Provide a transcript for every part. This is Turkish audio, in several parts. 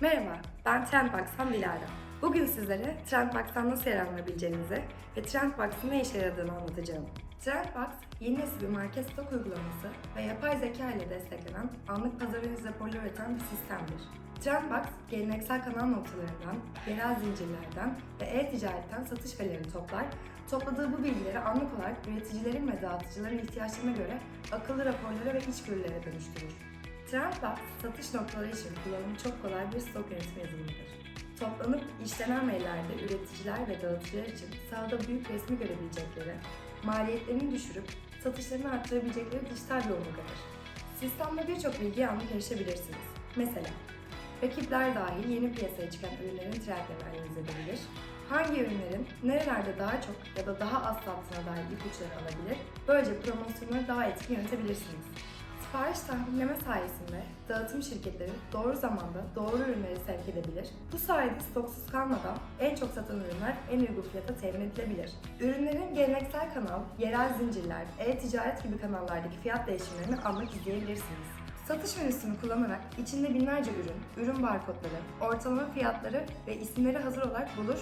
Merhaba, ben Trendbox'tan Dilara. Bugün sizlere Trendbox'tan nasıl yararlanabileceğinizi ve Trendbox'ın ne işe yaradığını anlatacağım. Trendbox, yeni nesil bir market stok uygulaması ve yapay zeka ile desteklenen anlık pazar raporları üreten bir sistemdir. Trendbox, geleneksel kanal noktalarından, yerel zincirlerden ve e-ticaretten satış verilerini toplar, topladığı bu bilgileri anlık olarak üreticilerin ve dağıtıcıların ihtiyaçlarına göre akıllı raporlara ve içgörülere dönüştürür. Trendbox, satış noktaları için kullanımı çok kolay bir stok yönetimi yazılımıdır. Toplanıp işlenen verilerde üreticiler ve dağıtıcılar için sahada büyük resmi görebilecekleri, maliyetlerini düşürüp satışlarını arttırabilecekleri dijital bir omurgadır. Sistemde birçok bilgiye anlık erişebilirsiniz. Mesela, rakipler dahil yeni piyasaya çıkan ürünlerin trendlerini analiz edebilir, hangi ürünlerin nerelerde daha çok ya da daha az sattığına dair ipuçları alabilir, böylece promosyonları daha etkili yönetebilirsiniz. Sipariş tahminleme sayesinde dağıtım şirketleri doğru zamanda doğru ürünleri sevk edebilir. Bu sayede stoksuz kalmadan en çok satan ürünler en uygun fiyata temin edilebilir. Ürünlerin geleneksel kanal, yerel zincirler, e-ticaret gibi kanallardaki fiyat değişimlerini anlık izleyebilirsiniz. Satış menüsünü kullanarak içinde binlerce ürün, ürün barkodları, ortalama fiyatları ve isimleri hazır olarak bulur,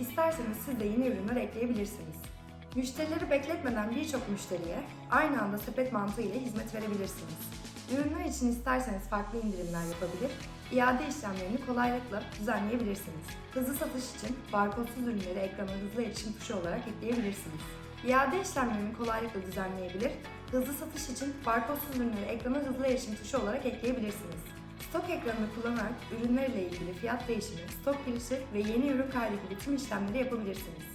isterseniz siz de yeni ürünler ekleyebilirsiniz. Müşterileri bekletmeden birçok müşteriye aynı anda sepet mantığı ile hizmet verebilirsiniz. Ürünler için isterseniz farklı indirimler yapabilir, iade işlemlerini kolaylıkla düzenleyebilirsiniz. Hızlı satış için barkodsuz ürünleri ekrana hızlı erişim tuşu olarak ekleyebilirsiniz. İade işlemlerini kolaylıkla düzenleyebilir, hızlı satış için barkodsuz ürünleri ekrana hızlı erişim tuşu olarak ekleyebilirsiniz. Stok ekranını kullanarak ürünler ile ilgili fiyat değişimi, stok girişi ve yeni ürün kaydı gibi tüm işlemleri yapabilirsiniz.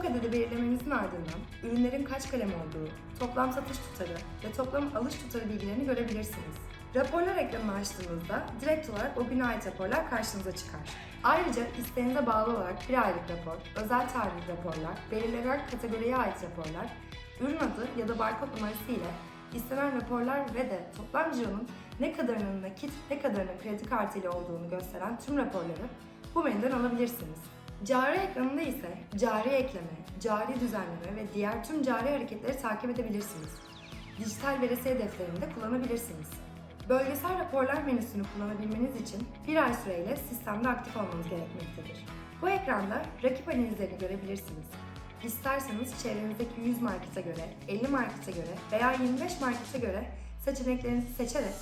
Adedi belirlemenizin ardından ürünlerin kaç kalem olduğu, toplam satış tutarı ve toplam alış tutarı bilgilerini görebilirsiniz. Raporlar ekranını açtığınızda direkt olarak o güne ait raporlar karşınıza çıkar. Ayrıca isteğinize bağlı olarak bir aylık rapor, özel tarihli raporlar, belirlenen kategoriye ait raporlar, ürün adı ya da barkod numarası ile istenen raporlar ve de toplam cironun ne kadarının nakit, ne kadarının kredi kartı ile olduğunu gösteren tüm raporları bu menüden alabilirsiniz. Cari ekranında ise cari ekleme, cari düzenleme ve diğer tüm cari hareketleri takip edebilirsiniz. Dijital veresiye defterini de kullanabilirsiniz. Bölgesel raporlar menüsünü kullanabilmeniz için bir ay süreyle sistemde aktif olmanız gerekmektedir. Bu ekranda rakip analizlerini görebilirsiniz. İsterseniz çevrenizdeki 100 markete göre, 50 markete göre veya 25 markete göre seçeneklerinizi seçerek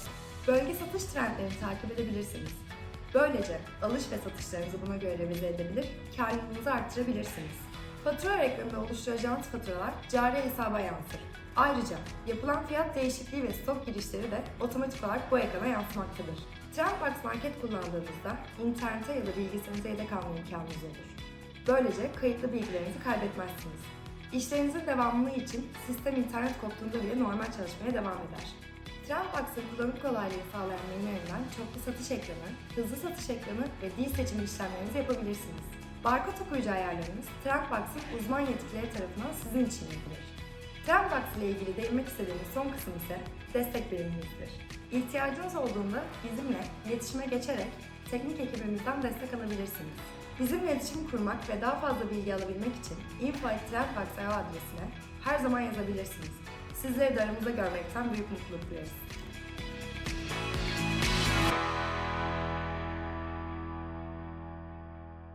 bölge satış trendlerini takip edebilirsiniz. Böylece alış ve satışlarınızı buna göre revize edebilir, karlılığınızı arttırabilirsiniz. Fatura ekranında oluşturacağınız faturalar cari hesaba yansır. Ayrıca yapılan fiyat değişikliği ve stok girişleri de otomatik olarak bu ekrana yansımaktadır. Trendbox Market kullandığınızda internete ya da bilgisayarınıza yedek alma imkanınız olur. Böylece kayıtlı bilgilerinizi kaybetmezsiniz. İşlerinizin devamlılığı için sistem internet koptuğunda bile normal çalışmaya devam eder. Trendbox'ın kullanım kolaylığı sağlayan menülerinden çoklu satış ekranı, hızlı satış ekranı ve dil seçimi işlemlerinizi yapabilirsiniz. Barkod okuyucu ayarlarınız Trendbox'ın uzman yetkilileri tarafından sizin için yapılır. Trendbox ile ilgili değinmek istediğimiz son kısım ise destek birimimizdir. İhtiyacınız olduğunda bizimle iletişime geçerek teknik ekibimizden destek alabilirsiniz. Bizimle iletişim kurmak ve daha fazla bilgi alabilmek için info.trendbox adresine her zaman yazabilirsiniz. Sizleri de aramızda görmekten büyük mutluluk duyarız.